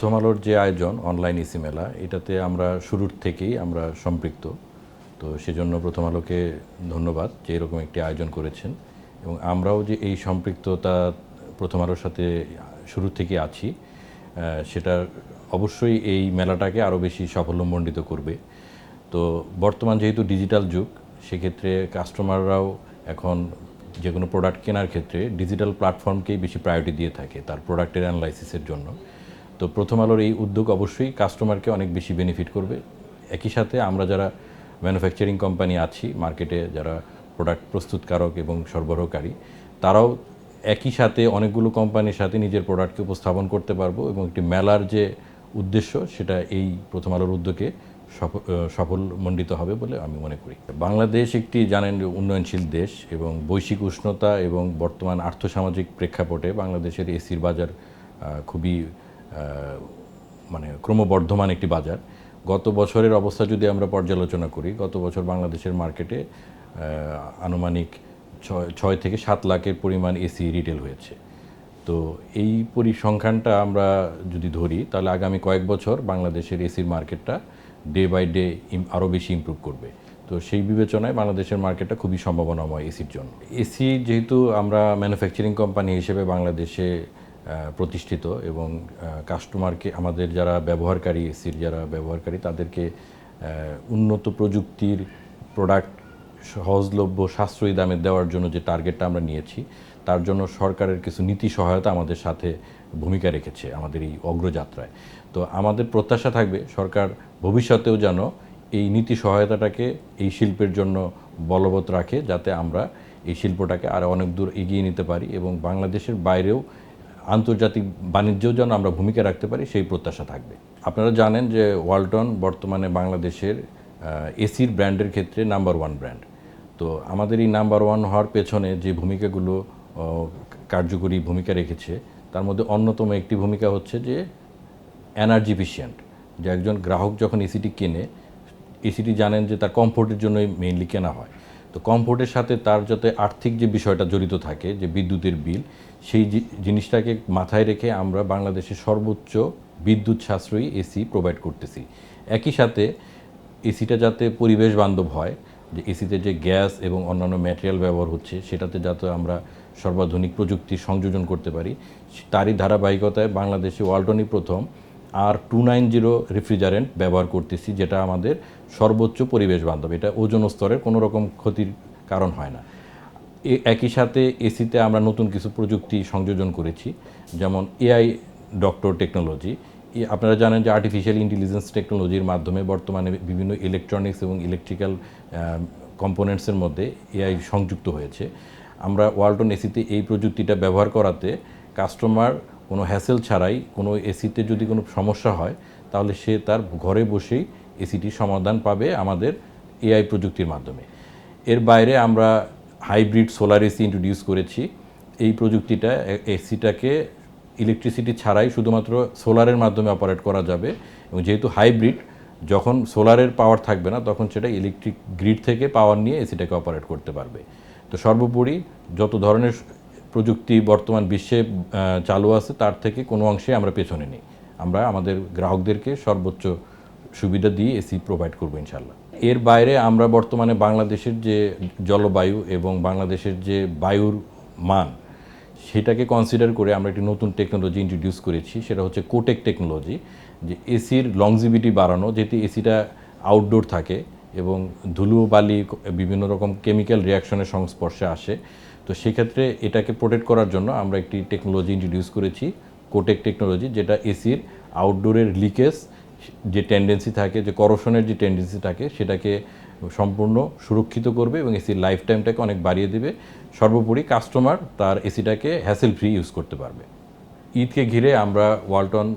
প্রথম আলোর যে আয়োজন অনলাইন ইসি মেলা এটাতে আমরা শুরুর থেকেই আমরা সম্পৃক্ত। তো সেজন্য প্রথম আলোকে ধন্যবাদ যে এরকম একটি আয়োজন করেছেন। এবং আমরাও যে এই সম্পৃক্ততা প্রথম আলোর সাথে শুরু থেকে আছি সেটা অবশ্যই এই মেলাটাকে আরও বেশি সাফল্যমণ্ডিত করবে। তো বর্তমান যেহেতু ডিজিটাল যুগ, সেক্ষেত্রে কাস্টমাররাও এখন যে কোনো প্রোডাক্ট কেনার ক্ষেত্রে ডিজিটাল প্ল্যাটফর্মকেই বেশি প্রায়োরিটি দিয়ে থাকে, তার প্রোডাক্টের অ্যানালাইসিসের জন্য। তো প্রথম আলোর এই উদ্যোগ অবশ্যই কাস্টমারকে অনেক বেশি বেনিফিট করবে। একই সাথে আমরা যারা ম্যানুফ্যাকচারিং কোম্পানি আছি মার্কেটে যারা প্রোডাক্ট প্রস্তুতকারক এবং সরবরাহকারী, তারাও একই সাথে অনেকগুলো কোম্পানির সাথে নিজের প্রোডাক্টকে উপস্থাপন করতে পারব এবং একটি মেলার যে উদ্দেশ্য, সেটা এই প্রথম আলোর উদ্যোগে সফল সফলমণ্ডিত হবে বলে আমি মনে করি। বাংলাদেশ একটি জানেন উন্নয়নশীল দেশ এবং বৈশ্বিক উষ্ণতা এবং বর্তমান আর্থসামাজিক প্রেক্ষাপটে বাংলাদেশের এসির বাজার খুবই মানে ক্রমবর্ধমান একটি বাজার। গত বছরের অবস্থা যদি আমরা পর্যালোচনা করি, গত বছর বাংলাদেশের মার্কেটে আনুমানিক ছয় ছয় থেকে সাত লাখের পরিমাণ এসি রিটেল হয়েছে। তো এই পরিসংখ্যানটা আমরা যদি ধরি, তাহলে আগামী কয়েক বছর বাংলাদেশের এসির মার্কেটটা ডে বাই ডে আরও বেশি ইমপ্রুভ করবে। তো সেই বিবেচনায় বাংলাদেশের মার্কেটটা খুবই সম্ভাবনাময় এসির জন্য। এসি যেহেতু আমরা ম্যানুফ্যাকচারিং কোম্পানি হিসেবে বাংলাদেশে প্রতিষ্ঠিত এবং কাস্টমারকে আমাদের যারা ব্যবহারকারী এসির যারা ব্যবহারকারী, তাদেরকে উন্নত প্রযুক্তির প্রোডাক্ট সহজলভ্য, সাশ্রয়ী দামে দেওয়ার জন্য যে টার্গেটটা আমরা নিয়েছি, তার জন্য সরকারের কিছু নীতি সহায়তা আমাদের সাথে ভূমিকা রেখেছে আমাদের এই অগ্রযাত্রায়। তো আমাদের প্রত্যাশা থাকবে সরকার ভবিষ্যতেও যেন এই নীতি সহায়তাটাকে এই শিল্পের জন্য বলবৎ রাখে, যাতে আমরা এই শিল্পটাকে আরও অনেক দূর এগিয়ে নিতে পারি এবং বাংলাদেশের বাইরেও আন্তর্জাতিক বাণিজ্যেও যেন আমরা ভূমিকা রাখতে পারি, সেই প্রত্যাশা থাকবে। আপনারা জানেন যে ওয়ালটন বর্তমানে বাংলাদেশের এসির ব্র্যান্ডের ক্ষেত্রে নাম্বার ওয়ান ব্র্যান্ড। তো আমাদের এই নাম্বার ওয়ান হওয়ার পেছনে যে ভূমিকাগুলো কার্যকরী ভূমিকা রেখেছে, তার মধ্যে অন্যতম একটি ভূমিকা হচ্ছে যে এনার্জি এফিশিয়েন্ট, যে একজন গ্রাহক যখন এসিটি কেনে, এসিটি জানেন যে তার কমফোর্টের জন্যই মেইনলি কেনা হয়। তো কমফোর্টের সাথে তার যাতে আর্থিক যে বিষয়টা জড়িত থাকে, যে বিদ্যুতের বিল, সেই জিনিসটাকে মাথায় রেখে আমরা বাংলাদেশের সর্বোচ্চ বিদ্যুৎ সাশ্রয়ী এসি প্রোভাইড করতেছি। একই সাথে এসিটা যাতে পরিবেশ বান্ধব হয়, যে এসিতে যে গ্যাস এবং অন্যান্য ম্যাটেরিয়াল ব্যবহার হচ্ছে, সেটাতে যাতে আমরা সর্বাধুনিক প্রযুক্তি সংযোজন করতে পারি তারই ধারাবাহিকতায় বাংলাদেশে ওয়ালটনই প্রথম R two nine zero refrigerant ব্যবহার করতেছি, যেটা আমাদের সর্বোচ্চ পরিবেশ বান্ধব। এটা ওজন স্তরের কোনো রকম ক্ষতির কারণ হয় না। একই সাথে এসিতে আমরা নতুন কিছু প্রযুক্তি সংযোজন করেছি, যেমন এআই ডক্টর টেকনোলজি। আপনারা জানেন যে আর্টিফিশিয়াল ইন্টেলিজেন্স টেকনোলজির মাধ্যমে বর্তমানে বিভিন্ন ইলেকট্রনিক্স এবং ইলেকট্রিক্যাল কম্পোনেন্টসের মধ্যে এআই সংযুক্ত হয়েছে। আমরা ওয়ালটন এসিতে এই প্রযুক্তিটা ব্যবহার করাতে কাস্টমার কোনো হ্যাসেল ছাড়াই কোনো এসিতে যদি কোনো সমস্যা হয়, তাহলে সে তার ঘরে বসেই এসিটির সমাধান পাবে আমাদের এআই প্রযুক্তির মাধ্যমে। এর বাইরে আমরা হাইব্রিড সোলার এসি ইন্ট্রোডিউস করেছি। এই প্রযুক্তিটা এসিটাকে ইলেকট্রিসিটি ছাড়াই শুধুমাত্র সোলারের মাধ্যমে অপারেট করা যাবে এবং যেহেতু হাইব্রিড যখন সোলারের পাওয়ার থাকবে না, তখন সেটা ইলেকট্রিক গ্রিড থেকে পাওয়ার নিয়ে এসিটাকে অপারেট করতে পারবে। তো সর্বোপরি যত ধরনের প্রযুক্তি বর্তমান বিশ্বে চালু আছে, তার থেকে কোনো অংশে আমরা পেছনে নেই। আমরা আমাদের গ্রাহকদেরকে সর্বোচ্চ সুবিধা দিয়ে এসি প্রোভাইড করব ইনশাল্লাহ এর বাইরে আমরা বর্তমানে বাংলাদেশের যে জলবায়ু এবং বাংলাদেশের যে বায়ুর মান, সেটাকে কনসিডার করে আমরা একটি নতুন টেকনোলজি ইন্ট্রোডিউস করেছি, সেটা হচ্ছে কোটেক টেকনোলজি যে এসির লংজিভিটি বাড়ানো যেটি এসিটা আউটডোর থাকে এবং ধুলো, বালি, বিভিন্ন রকম কেমিক্যাল রিয়াকশনের সংস্পর্শে আসে তো সেক্ষেত্রে এটাকে প্রোটেক্ট করার জন্য আমরা একটি টেকনোলজি ইন্ট্রোডিউস করেছি কোটেক টেকনোলজি যেটা এসির আউটডোরের লিকেজ যে টেন্ডেন্সি থাকে, যে করশনের যে টেন্ডেন্সি থাকে, সেটাকে সম্পূর্ণ সুরক্ষিত করবে এবং এসির লাইফ টাইমটাকে অনেক বাড়িয়ে দেবে। সর্বোপরি কাস্টমার তার এসিটাকে হ্যাসেল ফ্রি ইউজ করতে পারবে। ঈদকে ঘিরে আমরা Walton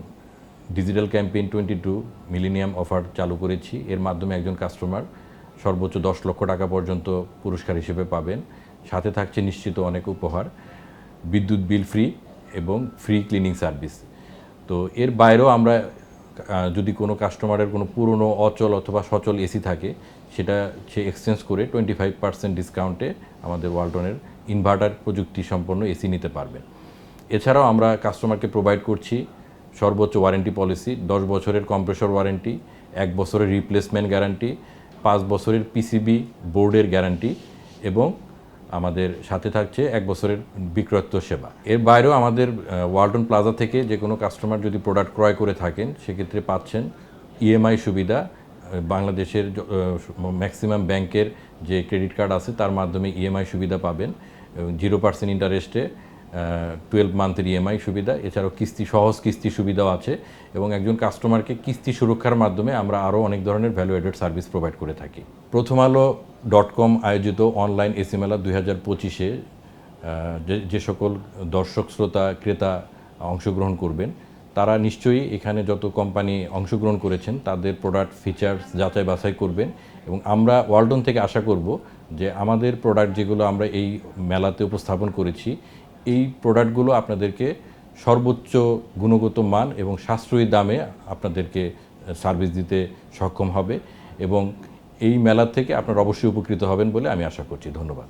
digital campaign twenty two millennium offer চালু করেছি। এর মাধ্যমে একজন কাস্টমার সর্বোচ্চ দশ লক্ষ টাকা পর্যন্ত পুরস্কার হিসেবে পাবেন। সাথে থাকছে নিশ্চিত অনেক উপহার, বিদ্যুৎ বিল ফ্রি এবং ফ্রি ক্লিনিং সার্ভিস। তো এর বাইরেও আমরা যদি কোনো কাস্টমারের কোনো পুরনো, অচল অথবা সচল এসি থাকে, সেটা সে এক্সচেঞ্জ করে টোয়েন্টি ফাইভ পার্সেন্ট ডিসকাউন্টে আমাদের ওয়ালটনের ইনভার্টার প্রযুক্তি সম্পন্ন এসি নিতে পারবেন এছাড়াও আমরা কাস্টমারকে প্রোভাইড করছি সর্বোচ্চ ওয়ারেন্টি পলিসি দশ বছরের কম্প্রেসর ওয়ারেন্টি এক বছরের রিপ্লেসমেন্ট গ্যারান্টি পাঁচ বছরের পিসিবি বোর্ডের গ্যারান্টি এবং আমাদের সাথে থাকছে এক বছরের বিক্রয়ত্ব সেবা। এর বাইরেও আমাদের ওয়ালটন প্লাজা থেকে যে কোনো কাস্টমার যদি প্রোডাক্ট ক্রয় করে থাকেন, সেক্ষেত্রে পাচ্ছেন ইএমআই সুবিধা বাংলাদেশের ম্যাক্সিমাম ব্যাংকের যে ক্রেডিট কার্ড আছে, তার মাধ্যমে ইএমআই সুবিধা পাবেন। জিরো পার্সেন্ট ইন্টারেস্টে টুয়েলভ মান্থের ইএমআই সুবিধা। এছাড়াও কিস্তি, সহজ কিস্তি সুবিধাও আছে। এবং একজন কাস্টমারকে কিস্তি সুরক্ষার মাধ্যমে আমরা আরও অনেক ধরনের ভ্যালু এডেড সার্ভিস প্রোভাইড করে থাকি। প্রথম আলো ডট কম আয়োজিত অনলাইন এসি মেলা দুই হাজার পঁচিশে যে সকল দর্শক, শ্রোতা, ক্রেতা অংশগ্রহণ করবেন, তারা নিশ্চয়ই এখানে যত কোম্পানি অংশগ্রহণ করেছেন, তাদের প্রোডাক্ট ফিচার্স যাচাই বাছাই করবেন এবং আমরা ওয়ালটন থেকে আশা করব যে আমাদের প্রোডাক্ট যেগুলো আমরা এই মেলাতে উপস্থাপন করেছি, এই প্রোডাক্টগুলো আপনাদেরকে সর্বোচ্চ গুণগত মান এবং সাশ্রয়ী দামে আপনাদেরকে সার্ভিস দিতে সক্ষম হবে এবং এই মেলা থেকে আপনারা অবশ্যই উপকৃত হবেন বলে আমি আশা করছি। ধন্যবাদ।